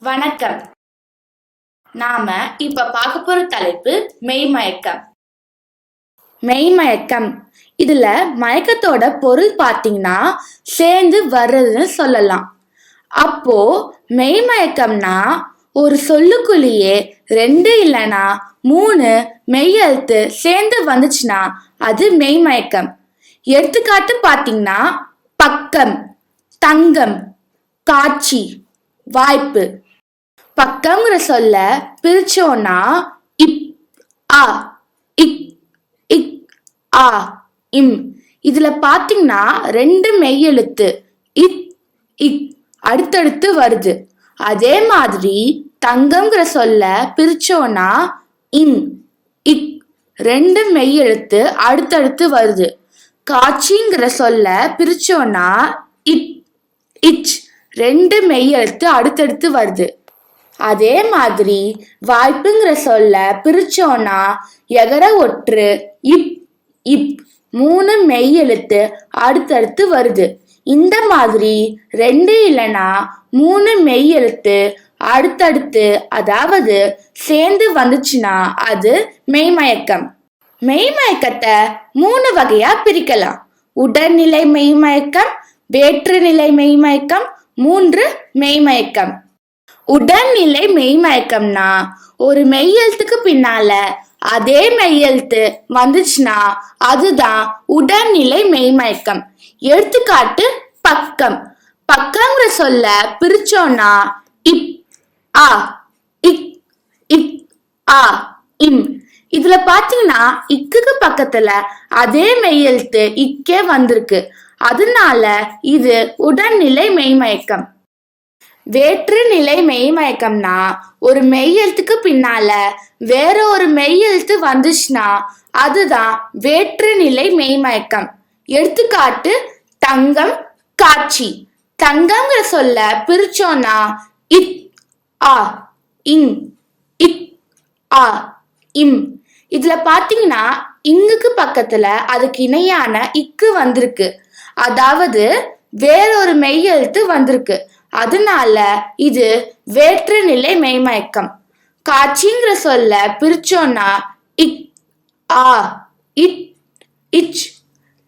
வணக்கம். நாம இப்ப பார்க்க போற தலைப்பு மெய்மயக்கம். மெய்மயக்கம். இதுல மயக்கத்தோட பொருள் பார்த்தீங்கன்னா சேர்ந்து வர்றதுன்னு சொல்லலாம். அப்போ மெய்மயக்கம்னா ஒரு சொல்லுக்குள்ளேயே ரெண்டு இல்லைன்னா மூணு மெய்யெழுத்து சேர்ந்து வந்துச்சுன்னா அது மெய்மயக்கம். எடுத்துக்காட்டு பார்த்தீங்கன்னா பக்கம் தங்கம் காட்சி வாய்ப்பு. பக்கம்ங்கிற சொல்ல பிரிச்சோன்னா இப் ஆ இக் இக் ஆ இம். இதுல பாத்தீங்கன்னா ரெண்டு மெய்யெழுத்து இத் இக் அடுத்தடுத்து வருது. அதே மாதிரி தங்கம்ங்கிற சொல்ல பிரிச்சோன்னா இங் இக் ரெண்டு மெய்யெழுத்து அடுத்தடுத்து வருது. காட்சிங்கிற சொல்ல பிரிச்சோன்னா இட் இச் ரெண்டு மெய்யெழுத்து அடுத்தடுத்து வருது. அதே மாதிரி வாய்ப்புங்கிற சொல்ல பிரிச்சோம்னா எகர ஒற்று இப் இப் மூணு மெய்யெழுத்து அடுத்தடுத்து வருது. இந்த மாதிரி ரெண்டு இல்லைன்னா மூணு மெய்யெழுத்து அடுத்தடுத்து அதாவது சேர்ந்து வந்துச்சுன்னா அது மெய்மயக்கம். மெய்மயக்கத்தை மூணு வகையா பிரிக்கலாம். உடல்நிலை மெய்மயக்கம் வேற்றுநிலை மெய்மயக்கம் மூன்று மெய்மயக்கம். உடல்நிலை மெய்மயக்கம்னா ஒரு மெய்யெழுத்துக்கு பின்னால அதே மெய்யெழுத்து வந்துச்சுன்னா அதுதான் உடல்நிலை மெய்மயக்கம். எடுத்துக்காட்டு பக்கம். பக்கங்கிற சொல்ல பிரிச்சோம்னா இப் ஆ இக் இக் ஆ இம். இதுல பாத்தீங்கன்னா இக்குக்கு பக்கத்துல அதே மெய்யெழுத்து இக்கே வந்திருக்கு. அதனால இது உடல்நிலை மெய்மயக்கம். வேற்று நிலை மெய்மயக்கம்னா ஒரு மெய்யெழுத்துக்கு பின்னால வேற ஒரு மெய்யெழுத்து வந்துச்சுன்னா அதுதான் வேற்று நிலை மெய்மயக்கம். எடுத்துக்காட்டு தங்கம் காட்சி. தங்கம்ங்கிற சொல்ல பிரிச்சோம்னா இத் ஆ இங் இத் ஆ இம். இதுல பாத்தீங்கன்னா இங்குக்கு பக்கத்துல அதுக்கு இணையான இக்கு வந்திருக்கு. அதாவது வேறொரு மெய்யெழுத்து வந்திருக்கு. அதனால இது வேற்று நிலை மெய்மயக்கம். காட்சிங்கிற சொல்ல பிரிச்சோன்னா இக் ஆ இட் இச்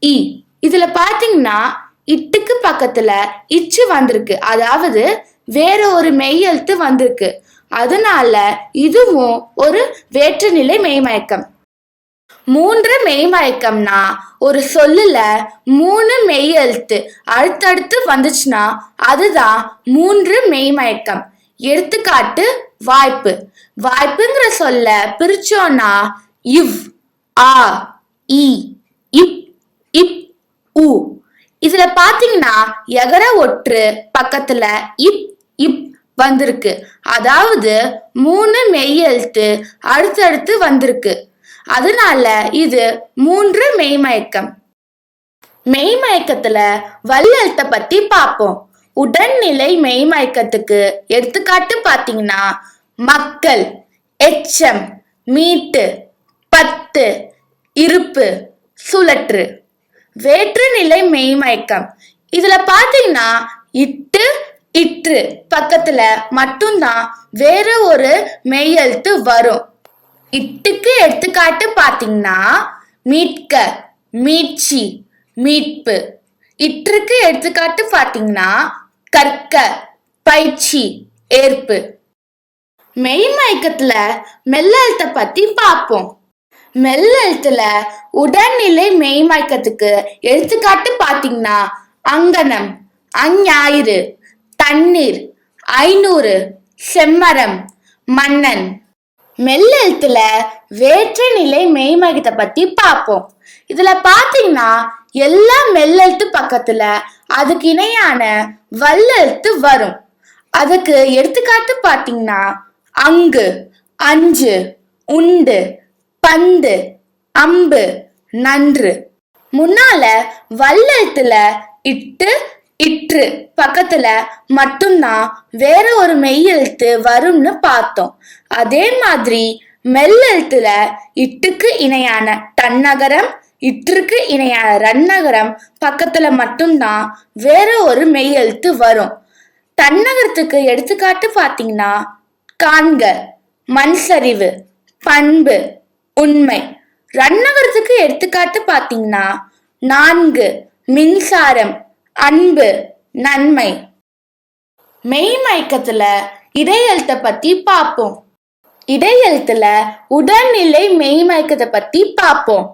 இ. இதுல பாத்தீங்கன்னா இட்டுக்கு பக்கத்துல இச்சு வந்திருக்கு. அதாவது வேற ஒரு மெய்யெழுத்து வந்திருக்கு. அதனால இதுவும் ஒரு வேற்றுநிலை மெய்மயக்கம். மூன்று மெய்மயக்கம்னா ஒரு சொல்லுல மூணு மெய்யெழுத்து அடுத்தடுத்து வந்துச்சுன்னா அதுதான் மூன்று மெய்மயக்கம். எடுத்துக்காட்டு வாய்ப்பு. வாய்ப்புங்கிற சொல்ல பிரிச்சோன்னா இவ் ஆ இ இப் இப் உ. இதுல பாத்தீங்கன்னா எகர ஒற்று பக்கத்துல இப் இப் வந்திருக்கு. அதாவது மூணு மெய்யெழுத்து அடுத்தடுத்து வந்திருக்கு. அதனால இது மூன்று மெய்மயக்கம். மெய்மயக்கத்துல வல்லெழுத்த பத்தி பார்ப்போம் உடல்நிலை மெய்மயக்கத்துக்கு எடுத்துக்காட்டு பார்த்தீங்கன்னா மக்கள் எச்சம் மீட்டு பத்து இருப்பு சுழற்று. வேற்றுநிலை மெய்மயக்கம். இதுல பாத்தீங்கன்னா இட்டு இற்று பக்கத்துல மட்டும்தான் வேற ஒரு மெய்யெழுத்து வரும். இட்டுக்கு எடுத்துக்காட்டு பாத்தீங்கன்னா மீட்க மீட்சி மீட்பு. இற்றுக்கு எடுத்துக்காட்டு பாத்தீங்கன்னா கற்க பயிற்சி ஏற்பு. மெய்மயக்கத்துல மெல்லெழுத்தை பத்தி பார்ப்போம். மெல்லெழுத்துல உடல்நிலை மெய்மயக்கத்துக்கு எடுத்துக்காட்டு பாத்தீங்கன்னா அங்கனம் அஞ்ஞாயிறு தண்ணீர் ஐநூறு செம்மரம் மன்னன் மெல்லெழுத்துல வேற்று நிலை மெய்மகத்தை பத்தி பார்ப்போம். இதுல பாத்தீங்கன்னா எல்லா மெல்லெழுத்து பக்கத்துல அதுக்கு இணையான வல்லெழுத்து வரும். அதுக்கு எடுத்துக்காட்டு பாத்தீங்கன்னா அங்கு அஞ்சு உண்டு பந்து அம்பு நன்று. முன்னால வல்லெழுத்துல இட்டு இற்று. பக்கத்துல மட்டும்தான் வேற ஒரு மெய் எழுத்து வரும்னு பார்த்தோம். அதே மாதிரி மெல்லெழுத்துல இட்டுக்கு இணையான தன்னகரம் இற்றுக்கு இணையான ரன்னகரம் பக்கத்துல மட்டும்தான் வேற ஒரு மெய்யெழுத்து வரும். தன்னகரத்துக்கு எடுத்துக்காட்டு பாத்தீங்கன்னா காண்க மண் சரிவு பண்பு உண்மை. ரன்னகரத்துக்கு எடுத்துக்காட்டு பாத்தீங்கன்னா நான்கு மின்சாரம் அன்பு நன்மை. மெய்மயக்கத்துல இடையெழுத்தை பத்தி பார்ப்போம் இடையெழுத்துல உடல்நிலை மெய்மயக்கத்தை பத்தி பார்ப்போம்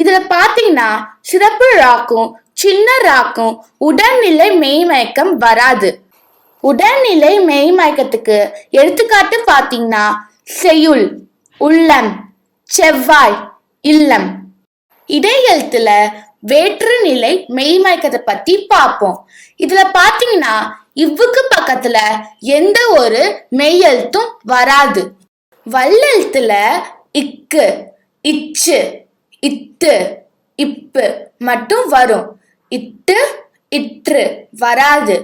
இதுல பாத்தீங்கன்னா சிறப்பு ராக்கும் சின்ன ராக்கும் உடல்நிலை மெய்மயக்கம் வராது. உடல்நிலை மெய்மயக்கத்துக்கு எடுத்துக்காட்டு பாத்தீங்கன்னா செய்யுள் உள்ளம் செவ்வாய் இல்லம். இடையெழுத்துல வேற்று நிலை மெய்மயக்கத்தை பத்தி பார்ப்போம். இதுல பாத்தீங்கன்னா இவ்வுக்கு பக்கத்துல எந்த ஒரு மெய்யெழுத்தும் வராது. வல்லெழுத்துல இக்கு இச்சு இத்து இப்பு மட்டும் வரும். இட்டு இற்று வராது.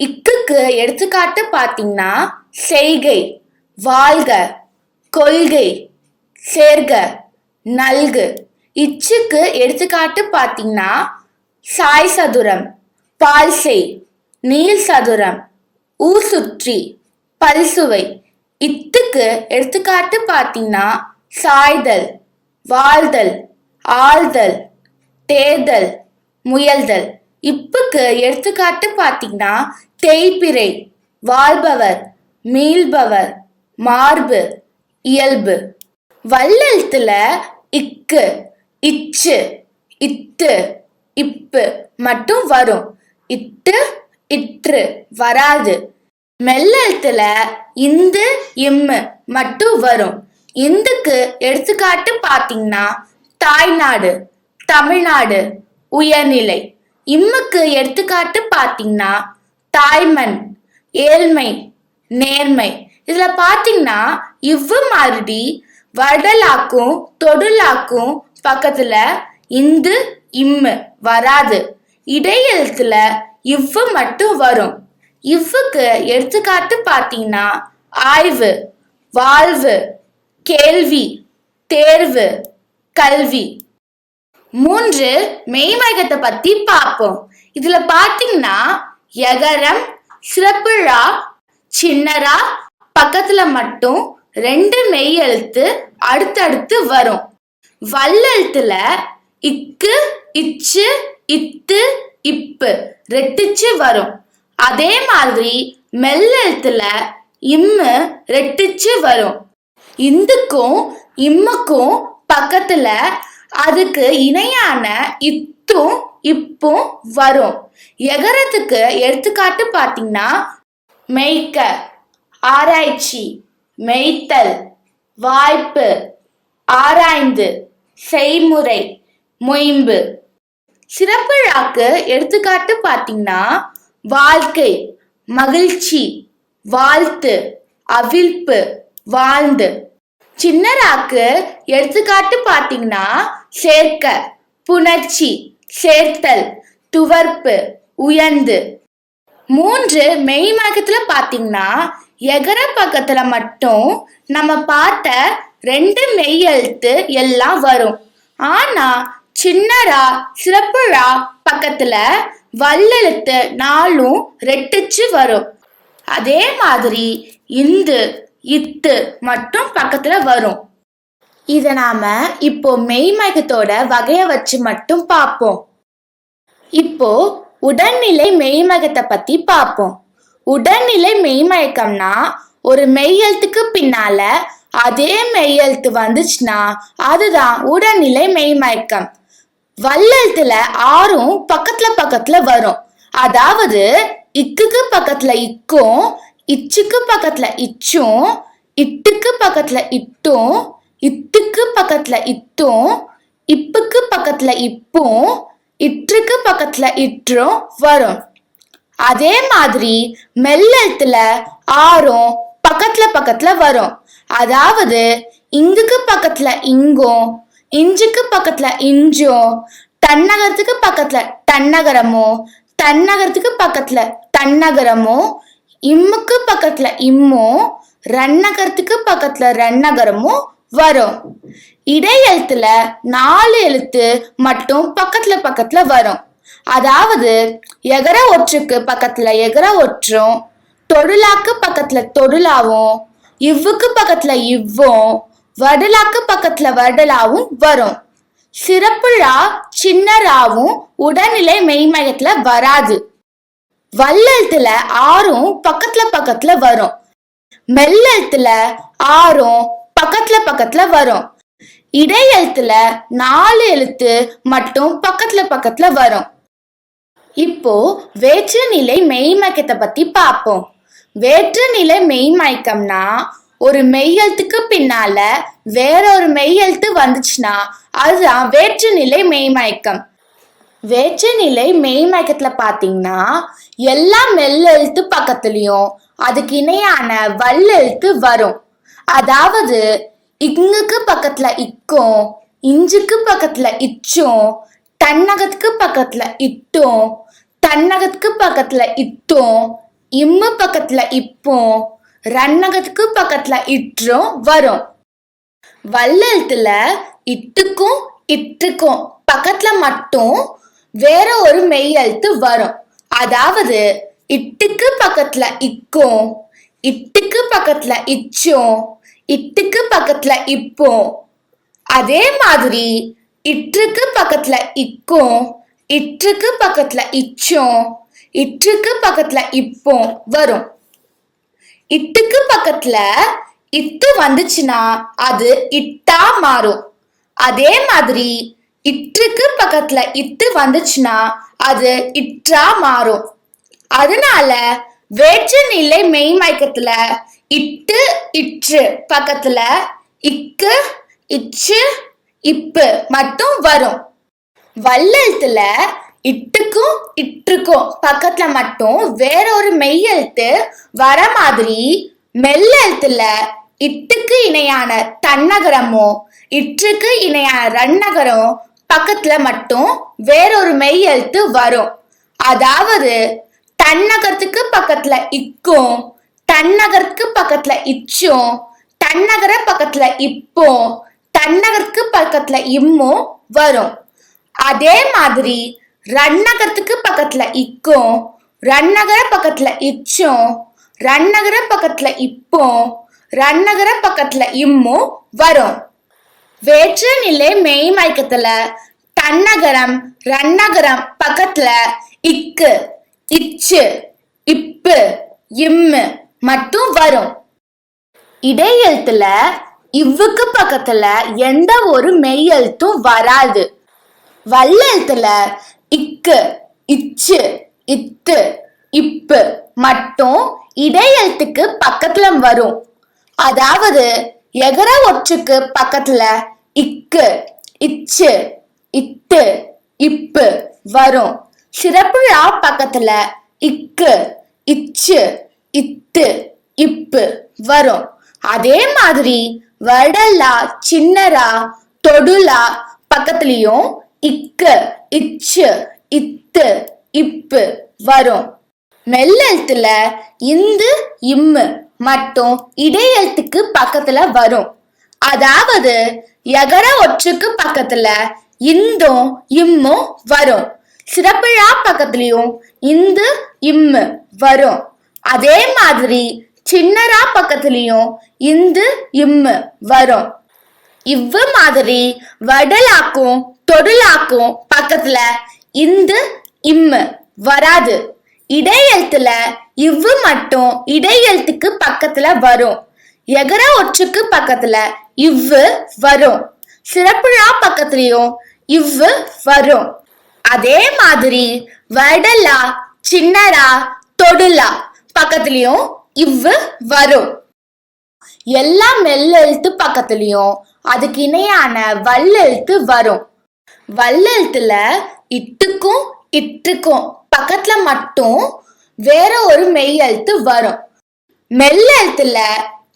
இக்குக்கு எடுத்துக்காட்டு பார்த்தீங்கன்னா செய்கை வாழ்க கொள்கை சேர்க நல்கு. இச்சுக்கு எடுத்துக்காட்டு பார்த்தீங்கன்னா சாய் சதுரம் பால்சை நீள் சதுரம் ஊர் சுற்றி பல்சுவை இத்துக்கு எடுத்துக்காட்டு பார்த்தீங்கன்னா சாய்தல் வாழ்தல் ஆழ்தல் தேர்தல் முயல்தல். இப்புக்கு எடுத்துக்காட்டு பார்த்தீங்கன்னா தேய்பிறை வாழ்பவர் மீள்பவர் மார்பு இயல்பு. வல்லெழுத்துல இக்கு இச்சு இத்து இப்பு மட்டும் வரும். இட்டு இற்று வராது. மெல்லத்துல இந்து இம்மு மட்டும் வரும். இந்துக்கு எடுத்துக்காட்டு பாத்தீங்கன்னா தாய்நாடு தமிழ்நாடு உயர்நிலை. இம்முக்கு எடுத்துக்காட்டு பாத்தீங்கன்னா தாய்மண் ஏழ்மை நேர்மை. இதுல பாத்தீங்கன்னா இவ்வு மாதிரி வடலாக்கும் தொடுலாக்கும் பக்கத்துல இந்து இம்மு வராது. இடையெழுத்துல இவ்வு மட்டும் வரும். இவ்வுக்கு எடுத்துக்காட்டு பாத்தீங்கன்னா ஆய்வு வாழ்வு கேள்வி தேர்வு கல்வி. மூன்று மெய்மயகத்தை பத்தி பார்ப்போம். இதுல பாத்தீங்கன்னா எகரம் சிறப்புழா சின்னரா பக்கத்துல மட்டும் ரெண்டு மெய் எழுத்து அடுத்தடுத்து வரும். வல்லெழுத்துல இக்கு இச்சு இத்து இப்பு ரெட்டிச்சு வரும். அதே மாதிரி மெல்லெழுத்துல இம்மு ரெட்டிச்சு வரும். இந்துக்கும் இம்முக்கும் பக்கத்துல அதுக்கு இணையான இத்தும் இப்பும் வரும். எகரத்துக்கு எடுத்துக்காட்டு பார்த்தீங்கன்னா மெய்க்க ஆராய்ச்சி மெய்த்தல் வாய்ப்பு ஆராய்ந்து செய்முறை மொயம்பு. சிறப்புழாக்கு எடுத்துக்காட்டு பார்த்தீங்கன்னா வாழ்க்கை மகிழ்ச்சி வாழ்த்து அவிழ்ப்பு வாழ்ந்து. சின்னராக்கு எடுத்துக்காட்டு பார்த்தீங்கன்னா சேர்க்க புணர்ச்சி சேர்த்தல் துவர்ப்பு உயர்ந்து. மூன்று மெய்மகத்துல பார்த்தீங்கன்னா எகர பக்கத்துல மட்டும் நம்ம பார்த்த ரெண்டு மெய் எழுத்து எல்லாம் வரும். ஆனா சின்னரா சிறப்புழா பக்கத்துல வல்லெழுத்து நாலும் ரெட்டிச்சு வரும். அதே மாதிரி இந்து இத்து மட்டும் பக்கத்துல வரும். இத நாம இப்போ மெய்மயக்கத்தோட வகைய வச்சு மட்டும் பார்ப்போம் இப்போ உடல்நிலை மெய்மயக்கத்தை பத்தி பார்ப்போம் உடல்நிலை மெய்மயக்கம்னா ஒரு மெய்யெழுத்துக்கு பின்னால அதே மெய்யெழுத்து வந்துச்சுன்னா அதுதான் உடல்நிலை மெய்மயக்கம். வல்லெழுத்துல ஆறும் பக்கத்துல பக்கத்துல வரும். அதாவது இக்குக்கு பக்கத்துல இக்கும் இச்சுக்கு பக்கத்துல இச்சும் இட்டுக்கு பக்கத்துல இட்டும் இத்துக்கு பக்கத்துல இத்தும் இப்புக்கு பக்கத்துல இப்பும் இற்றுக்கு பக்கத்துல இற்றும் வரும். அதே மாதிரி மெல்லெழுத்துல ஆறும் பக்கத்துல பக்கத்துல வரும். அதாவது இங்குக்கு பக்கத்துல இங்கும் இஞ்சுக்கு பக்கத்துல இஞ்சும் தன்னகரத்துக்கு பக்கத்துல தன்னகரமும் தன்னகரத்துக்கு பக்கத்துல தன்னகரமும் இம்முக்கு பக்கத்துல இம்மும் ரன்னகரத்துக்கு பக்கத்துல ரன்னகரமும் வரும். இடையெழுத்துல நாலு எழுத்து மட்டும் பக்கத்துல பக்கத்துல வரும். அதாவது எகர ஒற்றுக்கு பக்கத்துல எகர ஒற்றும் தொடுலாக்கு பக்கத்துல தொடுலாவும் இவ்வுக்கு பக்கத்துல இவ்வும் வடலாக்கு பக்கத்துல வடலாவும் வரும். சிறப்புழா சின்னராவும் உடல்நிலை மெய்மயத்துல வராது. வல்லெழுத்துல ஆறும் பக்கத்துல பக்கத்துல வரும். மெல்லெழுத்துல ஆறும் பக்கத்துல பக்கத்துல வரும். இடையெழுத்துல நாலு எழுத்து மட்டும் பக்கத்துல பக்கத்துல வரும். இப்போ வேற்றுநிலை மெய்மயத்தை பத்தி பார்ப்போம். வேற்றுநிலை மெய்மயக்கம்னா ஒரு மெய்யெழுத்துக்கு பின்னால வேற ஒரு மெய்யெழுத்து வந்துச்சுன்னா அதுதான் வேற்றுநிலை மெய்மயக்கம் வேற்றுநிலை மெய்மயக்கத்துல பாத்தீங்கன்னா எல்லா மெல்லெழுத்து பக்கத்துலயும் அதுக்கு இணையான வல்லெழுத்து வரும். அதாவது இங்குக்கு பக்கத்துல இக்கும் இஞ்சுக்கு பக்கத்துல இச்சும் தன்னகத்துக்கு பக்கத்துல இட்டும் தன்னகத்துக்கு பக்கத்துல இட்டும் இம்மு பக்கத்துல இப்போ ரன்னகத்துக்கு பக்கத்துல இற்றும் வரும். வல்லெழுத்துல இட்டுக்கும் இட்டுக்கும் பக்கத்துல மட்டும் வேற ஒரு மெய் எழுத்து வரும். அதாவது இட்டுக்கு பக்கத்துல இக்கும் இட்டுக்கு பக்கத்துல இச்சும் இட்டுக்கு பக்கத்துல இப்பும். அதே மாதிரி இற்றுக்கு பக்கத்துல இக்கும் இற்றுக்கு பக்கத்துல இச்சும் இற்றுக்கு பக்கத்துல இப்பும் வரும். இட்டுக்கு பக்கத்துல இட்டு வந்துச்சுன்னா அது இட்டா மாறும். அதே மாதிரி இற்றுக்கு பக்கத்துல இட்டு வந்துச்சுன்னா அது இற்றா மாறும். அதனால வேற்று நிலை மெய்மயக்கத்துல இட்டு இற்று பக்கத்துல இக்கு இச்சு இப்பு மட்டும் வரும். வல்லெழுத்துல இட்டுக்கும் இட்டுக்கும் பக்கத்துல மட்டும் வேற ஒரு மெய்யெழுத்து வர மாதிரி மெல்லெழுத்துல இட்டுக்கு இணையான தன்னகரமும் இற்றுக்கு இணையான ரன்னகரம் பக்கத்துல மட்டும் வேறொரு மெய் எழுத்து வரும். அதாவது தன்னகரத்துக்கு பக்கத்துல இக்கும் தன்னகருக்கு பக்கத்துல இச்சும் தன்னகர பக்கத்துல இப்பும் தன்னகருக்கு பக்கத்துல இம்மும் வரும். அதே மாதிரி ரன்னகரத்துக்கு பக்கத்துல இக்கும் ரன்னகர பக்கத்துல இச்சும் ரன்னகர பக்கத்துல இப்பும் ரன்னகர பக்கத்துல இம்மும் வரும். வேற்று நிலை மெய் மயக்கத்துல தன்னகரம் ரன்னகரம் பக்கத்துல இக்கு இச்சு இப்பு இம்மு மட்டும் வரும். இடையெழுத்துல இவ்வுக்கு பக்கத்துல எந்த ஒரு மெய்யெழுத்தும் வராது. வல்லெழுத்துல இக்கு இச்சு இத்து இப்பு மட்டும் இடையெழுத்துக்கு பக்கத்துல வரும். அதாவது எகர ஒற்றுக்கு பக்கத்துல இக்கு இச்சு இத்து இப்பு வரும். சிறப்பு ரா பக்கத்துல இக்கு இச்சு இத்து இப்பு வரும். அதே மாதிரி வடலா சின்னரா தொடுலா பக்கத்துலயும் இக்கு இச்சு இத்து இப்பு வரும். மெல்லெழுத்துல இந்து இம்மு மட்டும் இடையெழுத்துக்கு பக்கத்துல வரும். அதாவது எகர ஒற்றுக்கு பக்கத்துல இந்தும் இம்மும் வரும். சிறப்பிழா பக்கத்துலயும் இந்து இம்மு வரும். அதே மாதிரி சின்னரா பக்கத்துலயும் இந்து இம்மு வரும். இவ்வு மாதிரி வடலாக்கும் தொடுலாக்கும் பக்கத்துல இந்து இம்மு வராது. இடையெழுத்துல இவ்வு மட்டும் இடையெழுத்துக்கு பக்கத்துல வரும். எகர ஒற்றுக்கு பக்கத்துல இவ்வு வரும். சிறப்புழா பக்கத்துலயும் இவ்வு வரும். அதே மாதிரி வடலா சின்னரா தொடுலா பக்கத்துலயும் இவ்வு வரும். எல்லா மெல்லெழுத்து பக்கத்துலயும் அதுக்கு இணையான வல்லெழுத்து வரும். வல்லெழுத்துல இட்டுக்கும் இட்டுக்கும் பக்கத்துல மட்டும் வேற ஒரு மெய் எழுத்து வரும். மெல்லெழுத்துல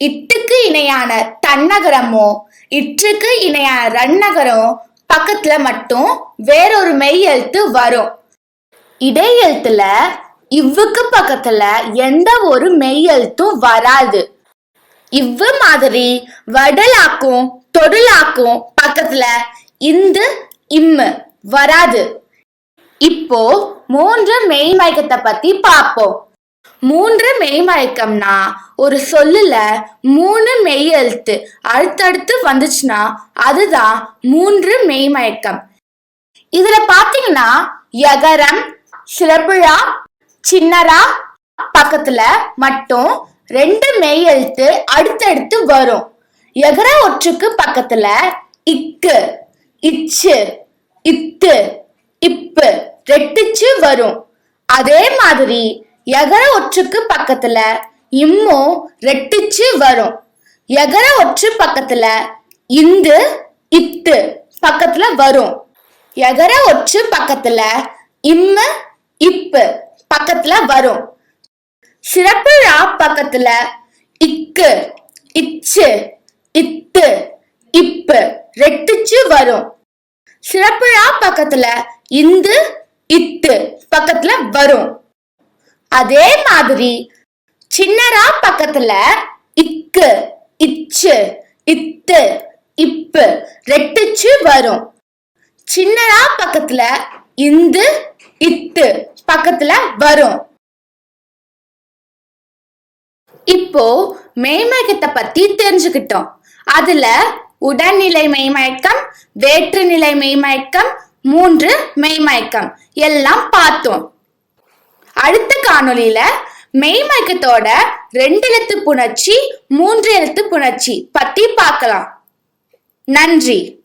இட்டுக்கு இணையான தன்னகரமும் இற்றுக்கு இணையான ரன்னகரம் பக்கத்துல மட்டும் வேற ஒரு மெய்யெழுத்து வரும். இடை எழுத்துல இவ்வுக்கு பக்கத்துல எந்த ஒரு மெய் எழுத்தும் வராது. இவ்வு மாதிரி வடலாக்கும் தொடுலாக்கும் பக்கத்துல இந்து இம்மு வராது. இப்போ மூன்று மெய்மயக்கத்தை பத்தி பார்ப்போம். மூன்று மெய்மயக்கம்னா ஒரு சொல்லுல மூணு மெய் எழுத்து அடுத்தடுத்து வந்துச்சுன்னா அதுதான் மூன்று மெய்மயக்கம். இதுல பாத்தீங்கன்னா யகரம் சிறப்புழா சின்னரா பக்கத்துல மட்டும் ரெண்டு மெய் எழுத்து அடுத்தடுத்து வரும். எகர ஒற்றுக்கு பக்கத்துல இக்கு இச்சு. இத்து இப்பு ரெட்டிச்சு வரும். அதே மாதிரி எகர ஒற்றுக்கு பக்கத்துல இம்மும் ரெட்டிச்சு வரும். எகர ஒற்று பக்கத்துல இந்து இத்து பக்கத்துல வரும். எகர ஒற்று பக்கத்துல இம்மு இப்பு பக்கத்துல வரும். சிறப்பு ரா பக்கத்துல இக்கு இச்சு இத்து இப்பு ரெட்டிச்சு வரும். சிறப்புழா பக்கத்துல இந்து இத்து பக்கத்துல வரும். அதே மாதிரி சின்னரா பக்கத்துல இக்கு இச்சு இத்து இப்பு ரெட்டிச்சு வரும். சின்னரா பக்கத்துல இந்து இத்து பக்கத்துல வரும். இப்போ மேமேகத்தை பத்தி தெரிஞ்சுக்கிட்டோம். அதுல உடல்நிலை மெய்மயக்கம் வேற்றுநிலை மெய்மயக்கம் மூன்று மெய்மயக்கம். எல்லாம் பார்த்தோம். அடுத்த காணொலியில மெய்மயக்கத்தோட ரெண்டு எழுத்து புணர்ச்சி மூன்று எழுத்து புணர்ச்சி பத்தி பார்க்கலாம். நன்றி.